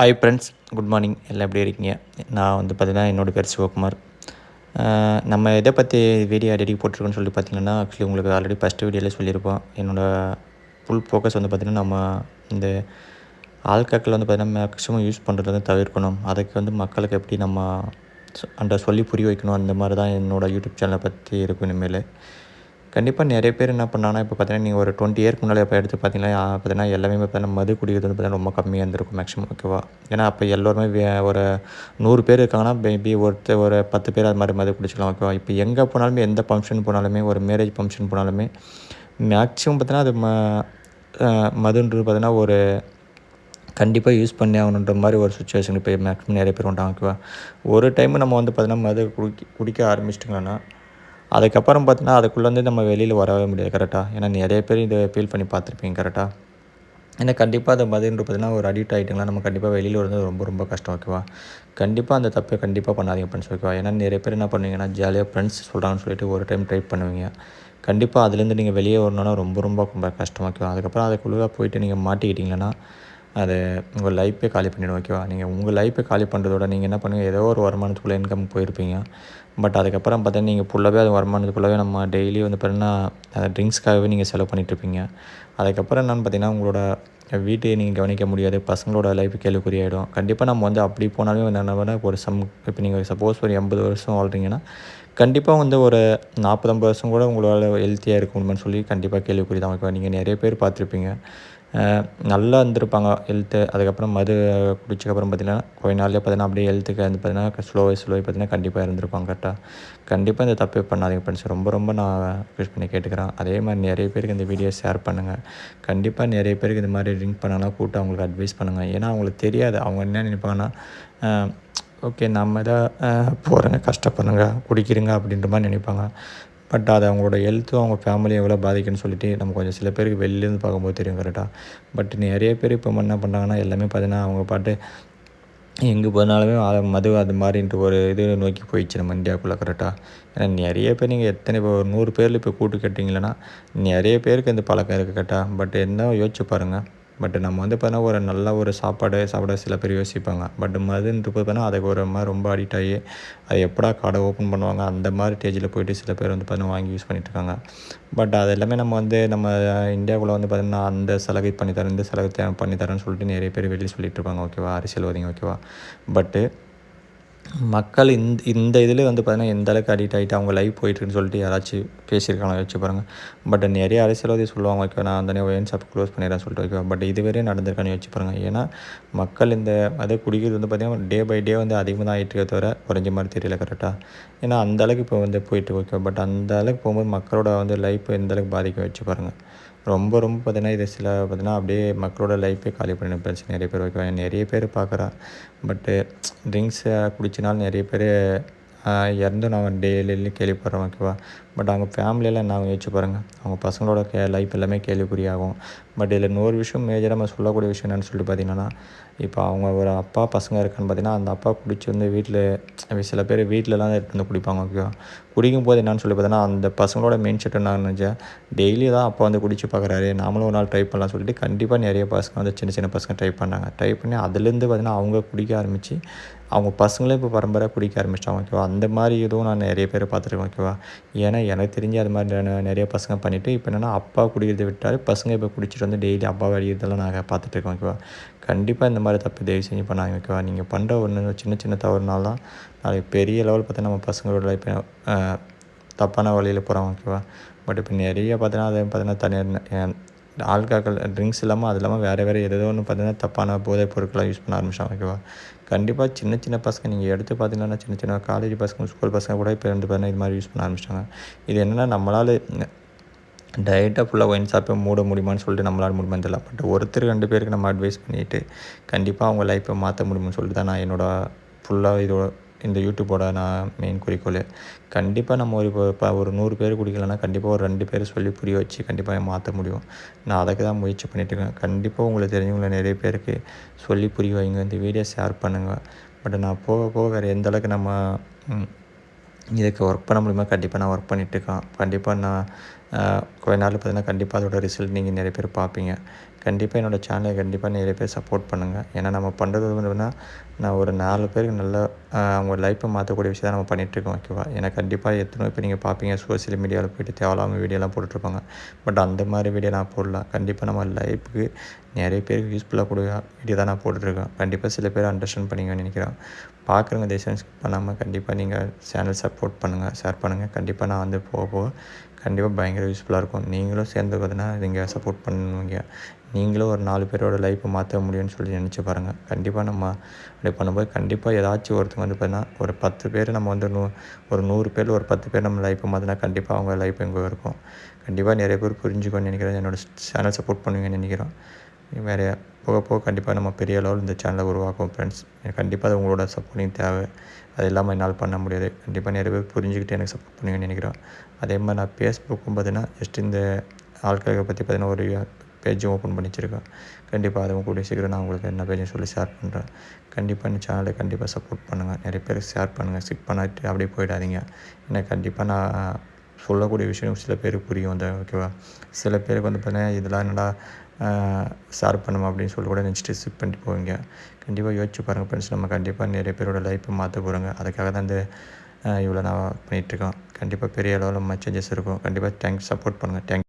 Hi friends good morning எல்லாம் எப்படி இருக்கீங்க? நான் வந்து பார்த்திங்கன்னா என்னோடய பேர் சிவகுமார். நம்ம எதை பற்றி வீடியோ எடிட் போட்டிருக்கோன்னு சொல்லி பார்த்தீங்கன்னா ஆக்சுவலி உங்களுக்கு ஆல்ரெடி ஃபஸ்ட்டு வீடியோவில் சொல்லியிருப்போம். என்னோடய ஃபுல் ஃபோக்கஸ் வந்து பார்த்திங்கன்னா நம்ம இந்த ஆல்காக்கள் வந்து பார்த்திங்கன்னா மேக்ஸிமம் யூஸ் பண்ணுறது வந்து தவிர்க்கணும். அதுக்கு வந்து மக்களுக்கு எப்படி நம்ம அந்த சொல்லி புரிய வைக்கணும் அந்த மாதிரி தான் என்னோடய யூடியூப் சேனலை பற்றி இருக்கும் இனிமேல். கண்டிப்பாக நிறைய பேர் என்ன பண்ணாங்கன்னா இப்போ பார்த்தீங்கன்னா நீங்கள் ஒரு டுவெண்ட்டி இயர்க்கு முன்னாடி இப்போ எடுத்து பார்த்தீங்கன்னா பார்த்தீங்கன்னா எல்லாமே பார்த்தீங்கன்னா மது குடிக்கிறது வந்து பார்த்தீங்கன்னா ரொம்ப கம்மியாக இருந்திருக்கும் மேக்ஸிமம் ஓகேவா ஏன்னா அப்போ எல்லோருமே வே- ஒரு நூறு பேர் இருக்காங்கன்னா மேபி ஒருத்தர் ஒரு பத்து பேர் அது மாதிரி மது குடிச்சிக்கலாம் ஓகேவா இப்போ எங்கே போனாலுமே எந்த ஃபங்க்ஷன் போனாலுமே ஒரு மேரேஜ் ஃபங்க்ஷன் போனாலுமே மேக்ஸிமம் பார்த்தீங்கன்னா அது ம மதுன்றது பார்த்தீங்கன்னா ஒரு கண்டிப்பாக யூஸ் பண்ணி ஆகணுன்ற மாதிரி ஒரு சுச்சுவேஷன் இப்போ மேக்ஸிமம் நிறைய பேர் உண்டாங்க ஓகேவா ஒரு டைம் நம்ம வந்து பார்த்தீங்கன்னா மது குடிக்க குடிக்க ஆரம்பிச்சிட்டிங்கன்னா அதுக்கப்புறம் பார்த்தீங்கன்னா அதுக்குள்ளேருந்து நம்ம வெளியில் வரவே முடியாது கரெக்டாக ஏன்னா நிறைய பேர் இதை ஃபீல் பண்ணி பார்த்துருப்பீங்க கரெக்டாக ஏன்னா கண்டிப்பாக அந்த மதுன்ற பார்த்தீங்கன்னா ஒரு அடிக்ட் ஆகிட்டிங்களா நம்ம கண்டிப்பாக வெளியில் வரது ரொம்ப ரொம்ப கஷ்டம் ஓகேவா கண்டிப்பாக அந்த தப்பை கண்டிப்பாக பண்ணாதீங்க ஃப்ரெண்ட்ஸ் ஓகேவா ஏன்னா நிறைய பேர் என்ன பண்ணுவீங்கன்னா ஜாலியாக ஃப்ரெண்ட்ஸ் சொல்கிறாங்கன்னு சொல்லிட்டு ஒரு டைம் ட்ரை பண்ணுவீங்க. கண்டிப்பாக அதுலேருந்து நீங்கள் வெளியே வரணுன்னா ரொம்ப ரொம்ப ரொம்ப கஷ்டம் ஓகேவா அதுக்கப்புறம் அதுக்குள்ளே போயிட்டு நீங்கள் மாட்டிக்கிட்டீங்கன்னா அது உங்கள் லைஃப்பே காலி பண்ணிவிடும் ஓகேவா நீங்கள் உங்கள் லைஃப்பை காலி பண்ணுறதோட நீங்கள் என்ன பண்ணுங்கள் ஏதோ ஒரு வருமானத்துக்குள்ளே இன்கம் போயிருப்பீங்க. பட் அதுக்கப்புறம் பார்த்தீங்கன்னா நீங்கள் ஃபுல்லாகவே அது வருமானத்துக்குள்ளவே நம்ம டெய்லி வந்து பார்த்தீங்கன்னா ட்ரிங்க்ஸ்க்காகவே நீங்கள் செலவு பண்ணிகிட்ருப்பீங்க அதுக்கப்புறம் என்னென்னு பார்த்தீங்கன்னா உங்களோட வீட்டையை நீங்கள் கவனிக்க முடியாது. பசங்களோட லைஃப் கேள்விக்குறியாயிடும். கண்டிப்பாக நம்ம வந்து அப்படி போனாலும் என்ன ஒரு சம் இப்போ நீங்கள் சப்போஸ் ஒரு எண்பது வருஷம் வாழ்கிறீங்கன்னா கண்டிப்பாக வந்து ஒரு நாற்பது ஐம்பது வருஷம் கூட உங்களால் ஹெல்த்தியாக இருக்கணும்னு சொல்லி கண்டிப்பாக கேள்விக்குறி தான் ஓகேவா நீங்கள் நிறைய பேர் பார்த்துருப்பீங்க. நல்லா இருந்திருப்பாங்க ஹெல்த்து அதுக்கப்புறம் மது குடிச்சக்கப்புறம் பார்த்தீங்கன்னா கொஞ்ச நாள்லேயே பார்த்தீங்கன்னா அப்படியே ஹெல்த்துக்கு வந்து பார்த்தீங்கன்னா ஸ்லோவே ஸ்லோவே பார்த்தீங்கன்னா கண்டிப்பாக இருந்திருப்பாங்க கரெக்டாக கண்டிப்பாக இந்த தப்பே பண்ணாதீங்க ஃப்ரெண்ட்ஸ் ரொம்ப ரொம்ப நான் ரிக்வெஸ்ட் பண்ணி கேட்டுக்கிறேன். அதே மாதிரி நிறைய பேருக்கு இந்த வீடியோ ஷேர் பண்ணுங்கள் கண்டிப்பாக நிறைய பேருக்கு இந்த மாதிரி ட்ரிங்க் பண்ணாங்கன்னா கூப்பிட்டு அவங்களுக்கு அட்வைஸ் பண்ணுங்கள் ஏன்னா அவங்களுக்கு தெரியாது. அவங்க என்ன நினைப்பாங்கன்னா ஓகே நம்ம தான் போகிறேங்க கஷ்டப்படுங்க குடிக்கிறீங்க அப்படின்ற மாதிரி நினைப்பாங்க. பட் அது அவங்களோட ஹெல்த்தும் அவங்க ஃபேமிலியும் எவ்வளோ பாதிக்குன்னு சொல்லிட்டு நம்ம கொஞ்சம் சில பேருக்கு வெளிலேருந்து பார்க்கும்போது தெரியும் கரெக்டாக பட் நிறைய பேர் இப்போ என்ன பண்ணுறாங்கன்னா எல்லாமே பார்த்தீங்கன்னா அவங்க பாட்டு எங்கே போனாலுமே மது அது மாதிரின்ட்டு ஒரு இது நோக்கி போயிடுச்சு நம்ம இந்தியாவுக்குள்ளே கரெக்டாக ஏன்னா நிறைய பேர் நீங்கள் எத்தனை இப்போ ஒரு நூறு பேரில் இப்போ கூட்டு கேட்டிங்களன்னா நிறைய பேருக்கு இந்த பழக்கம் இருக்குது கரெக்டாக பட் என்ன யோசிச்சு பாருங்கள் பட் நம்ம வந்து பார்த்தீங்கன்னா ஒரு நல்ல ஒரு சாப்பாடு சாப்பிட சில பேர் யோசிப்பாங்க. பட் மதுன்ட்டு பார்த்தீங்கன்னா அதுக்கு ஒரு மாதிரி ரொம்ப அடிக்ட் ஆகி அது எப்படா கடை ஓப்பன் பண்ணுவாங்க அந்த மாதிரி ஸ்டேஜில் போயிட்டு சில பேர் வந்து பார்த்தீங்கன்னா வாங்கி யூஸ் பண்ணிட்டு இருக்காங்க. பட் அது எல்லாமே நம்ம வந்து நம்ம இந்தியாவுக்குள்ளே வந்து பார்த்திங்கன்னா அந்த சலுகை பண்ணி தரேன் இந்த சலுகை பண்ணி தரேன்னு சொல்லிட்டு நிறைய பேர் வெளியே சொல்லிட்டு இருப்பாங்க. ஓகேவா அரசியல்வாதிங்க ஓகேவா பட்டு மக்கள் இந்த இந்த இதில் வந்து பார்த்தீங்கன்னா எந்த அளவுக்கு அடிக்ட் ஆகிட்டு அவங்க லைஃப் போயிட்டுருன்னு சொல்லிட்டு யாராச்சும் பேசியிருக்காங்க வச்சு பாருங்கள் பட் நிறைய அரசியல்வாதி சொல்லுவாங்க ஓகே நான் அந்த ஒயின் ஷாப் க்ளோஸ் பண்ணிடுறேன் சொல்லிட்டு ஓகே பட் இதுவரையும் நடந்திருக்கான்னு வச்சு பாருங்கள் ஏன்னா மக்கள் இந்த அதே குடிக்கிறது வந்து பார்த்திங்கன்னா டே பை டே வந்து அதிகமாக தான் ஆகிட்டு தவிர குறைஞ்ச மாதிரி தெரியல கரெக்டாக ஏன்னா அந்தளவுக்கு இப்போ வந்து போயிட்டு ஓகே பட் அந்த அளவுக்கு போகும்போது மக்களோட வந்து லைஃப் எந்த அளவுக்கு பாதிக்க வச்சு பாருங்கள் ரொம்ப ரொம்ப பார்த்தீங்கன்னா இது சில பார்த்தீங்கன்னா அப்படியே மக்களோட லைஃப்பே காலி பண்ணி போச்சு நிறைய பேர் ஓகேவா நிறைய பேர் பார்க்குறா. பட்டு ட்ரிங்க்ஸை குடிச்சினாலும் நிறைய பேர் இறந்து நான் டெய்லி கேள்விப்படுறோம் ஓகேவா பட் அவங்க ஃபேமிலியெல்லாம் நான் யோசிச்சு பாருங்கள் அவங்க பசங்களோட கே லைஃப் எல்லாமே கேள்விக்குறியாகும். பட் இதில் இன்னொரு விஷயம் மேஜராக நம்ம சொல்லக்கூடிய விஷயம் என்னென்னு சொல்லிட்டு பார்த்தீங்கன்னா இப்போ அவங்க ஒரு அப்பா பசங்க இருக்கான்னு பார்த்தீங்கன்னா அந்த அப்பா குடிச்சு வந்து வீட்டில் சில பேர் வீட்டிலலாம் எடுத்து வந்து குடிப்பாங்க ஓகேவா குடிக்கும் போது என்னன்னு சொல்லி பார்த்தோன்னா அந்த பசங்களோட மெயின் செட் என்ன நினச்சேன் டெய்லி தான் அப்பா வந்து குடிச்சு பார்க்குறாரு. நாமளும் ஒரு நாள் ட்ரை பண்ணலாம் சொல்லிட்டு கண்டிப்பாக நிறைய பசங்க வந்து சின்ன சின்ன பசங்க ட்ரை பண்ணாங்க. ட்ரை பண்ணி அதுலேருந்து பார்த்தீங்கன்னா அவங்க குடிக்க ஆரம்பித்து அவங்க பசங்களே இப்போ பரம்பரை குடிக்க ஆரம்பிச்சிட்டாங்க ஓகேவா அந்த மாதிரி இதுவும் நான் நிறைய பேர் பார்த்துருக்கேன் ஓகேவா ஏன்னா எனக்கு தெரிஞ்சு அது மாதிரி நிறைய பசங்க பண்ணிவிட்டு இப்போ என்னென்னா அப்பா குடிக்கிறத விட்டால் பசங்க இப்போ குடிச்சிட்டு வந்து டெய்லி அப்பா அடிக்கிறதெல்லாம் நாங்கள் பார்த்துட்ருக்கோம் ஓகேவா கண்டிப்பாக இந்த மாதிரி தப்பு தயவு செஞ்சு பண்ணாங்க ஓகேவா நீங்கள் பண்ணுற ஒன்று சின்ன சின்ன தவறுனால தான் நாளைக்கு பெரிய லெவல் பார்த்தா நம்ம பசங்களோட இப்போ தப்பான வழியில் போகிறாங்க ஓகேவா பட் இப்போ நிறைய பார்த்தீங்கன்னா அதை பார்த்தீங்கன்னா தனியார் ஆல்காக்கள் ட்ரிங்க்ஸ் இல்லாமல் அது இல்லாமல் வேறு வேறு ஏதோ ஒன்று பார்த்தீங்கன்னா தப்பான போதைப் பொருட்களை யூஸ் பண்ண ஆரம்பிச்சாங்க ஓகேவா கண்டிப்பாக சின்ன சின்ன பசங்க நீங்கள் எடுத்து பார்த்தீங்கன்னா சின்ன சின்ன காலேஜ் பசங்க ஸ்கூல் பசங்க கூட இப்போ வந்து பார்த்தீங்கன்னா இது மாதிரி யூஸ் பண்ண ஆரம்பிச்சிட்டாங்க. இது என்னென்னா நம்மளால் டயட்டாக ஃபுல்லாக ஒயின் ஷாப்பை மூட முடியுமான்னு சொல்லிட்டு நம்மளால் முடியுமான்னு தெரியல பட் ஒருத்தர் ரெண்டு பேருக்கு நம்ம அட்வைஸ் பண்ணிவிட்டு கண்டிப்பாக அவங்க லைஃப்பை மாற்ற முடியும்னு சொல்லிட்டு தான் நான் என்னோட ஃபுல்லாக இதோட இந்த யூடியூப்போட நான் மெயின் குறிக்கோள். கண்டிப்பாக நம்ம ஒரு இப்போ இப்போ ஒரு நூறு பேர் குடிக்கலன்னா கண்டிப்பாக ஒரு ரெண்டு பேர் சொல்லி புரிய வச்சு கண்டிப்பாக மாற்ற முடியும். நான் அதுக்கு தான் முயற்சி பண்ணிட்டு இருக்கேன். கண்டிப்பாக உங்களுக்கு தெரிஞ்சவங்கள நிறைய பேருக்கு சொல்லி புரிய வைங்க. இந்த வீடியோ ஷேர் பண்ணுங்கள் பட் நான் போக போக வேறு எந்த அளவுக்கு நம்ம இதுக்கு ஒர்க் பண்ண முடியுமா கண்டிப்பாக நான் ஒர்க் பண்ணிகிட்ருக்கேன் கண்டிப்பாக நான் கொஞ்ச நாள் பார்த்தீங்கன்னா கண்டிப்பாக அதோட ரிசல்ட் நீங்கள் நிறைய பேர் பார்ப்பீங்க. கண்டிப்பாக என்னோடய சேனலை கண்டிப்பாக நிறைய பேர் சப்போர்ட் பண்ணுங்கள் ஏன்னா நம்ம பண்ணுறது வந்து நான் ஒரு நாலு பேருக்கு நல்ல அவங்க லைஃப்பை மாற்றக்கூடிய விஷயம் தான் நம்ம பண்ணிகிட்ருக்கோம் ஓகேவா ஏன்னா கண்டிப்பாக எத்தனை இப்போ நீங்கள் பார்ப்பீங்க சோசியல் மீடியாவில் போய்ட்டு தேவையில்லாமல் வீடியோலாம் போட்டுட்ருப்பாங்க பட் அந்த மாதிரி வீடியோ நான் போடலாம் கண்டிப்பாக நம்ம லைஃபுக்கு நிறைய பேருக்கு யூஸ்ஃபுல்லாக கொடுக்க வீடியோ தான் நான் போட்டுட்ருக்கேன் கண்டிப்பாக சில பேர் அண்டர்ஸ்டாண்ட் பண்ணிங்கன்னு நினைக்கிறேன். பார்க்குறவங்க தயவுசெய்து ஸ்கிப் பண்ணாமல் கண்டிப்பாக நீங்கள் சேனல் சப்போர்ட் பண்ணுங்கள் ஷேர் பண்ணுங்கள் கண்டிப்பாக நான் வந்து போக போக கண்டிப்பாக பயங்கர யூஸ்ஃபுல்லாக இருக்கும். நீங்களும் சேர்ந்து பார்த்தீங்கன்னா நீங்கள் சப்போர்ட் பண்ணுவீங்க. நீங்களும் ஒரு நாலு பேரோட லைஃப்பை மாற்ற முடியும்னு சொல்லி நினச்சி பாருங்கள் கண்டிப்பாக நம்ம அப்படி பண்ணும்போது கண்டிப்பாக ஏதாச்சும் ஒருத்தங்க வந்து பார்த்தீங்கன்னா ஒரு பத்து பேர் நம்ம வந்து நூ ஒரு நூறு பேர் ஒரு பத்து பேர் நம்ம லைஃப்பை மாற்றினா கண்டிப்பாக அவங்க லைஃப் எங்கே இருக்கும். கண்டிப்பாக நிறைய பேர் புரிஞ்சுக்கணும்னு நினைக்கிறேன். என்னோட சேனல் சப்போர்ட் பண்ணுவீங்கன்னு நினைக்கிறோம் வேறு போக போக கண்டிப்பாக நம்ம பெரிய லெவல் இந்த சேனலை உருவாக்கும் ஃப்ரெண்ட்ஸ் கண்டிப்பாக அது உங்களோட சப்போர்ட்டிங் தேவை. அது இல்லாமல் என்னால் பண்ண முடியாது. கண்டிப்பாக நிறைய பேர் புரிஞ்சுக்கிட்டு எனக்கு சப்போர்ட் பண்ணுவீங்கன்னு நினைக்கிறேன் அதே மாதிரி நான் ஃபேஸ்புக்கும் பார்த்தீங்கன்னா ஜஸ்ட் இந்த ஆட்களுக்கு பற்றி பார்த்தீங்கன்னா ஒரு பேஜும் ஓப்பன் பண்ணி வச்சுருக்கேன் கண்டிப்பாக அதை கூடிய சீக்கிரம் நான் உங்களுக்கு என்ன பேஜும் சொல்லி ஷேர் பண்ணுறேன் கண்டிப்பாக இந்த சேனலை கண்டிப்பாக சப்போர்ட் பண்ணுங்கள் நிறைய பேருக்கு ஷேர் பண்ணுங்கள் ஸ்கிப் பண்ணிட்டு அப்படியே போயிடாதீங்க. ஏன்னா கண்டிப்பாக நான் சொல்லக்கூடிய விஷயம் சில பேருக்கு புரியும். அந்த ஓகேவா சில பேருக்கு வந்து பார்த்தீங்கன்னா இதெல்லாம் என்னடா ஷேர் பண்ணுமா அப்படின்னு சொல்லி கூட நினச்சிட்டு ஸ்கிப் பண்ணிட்டு போவீங்க. கண்டிப்பாக யோசிச்சு பாருங்கள் ஃப்ரெண்ட்ஸ் நம்ம கண்டிப்பாக நிறைய பேரோட லைஃப்பை மாற்ற போகிறோங்க அதுக்காக தான் இந்த இவ்வளோ நான் பண்ணிகிட்ருக்கோம் கண்டிப்பாக பெரிய அளவில் நம்ம சேஞ்சஸ் இருக்கும். கண்டிப்பாக தேங்க்ஸ் சப்போர்ட் பண்ணுங்கள் தேங்க்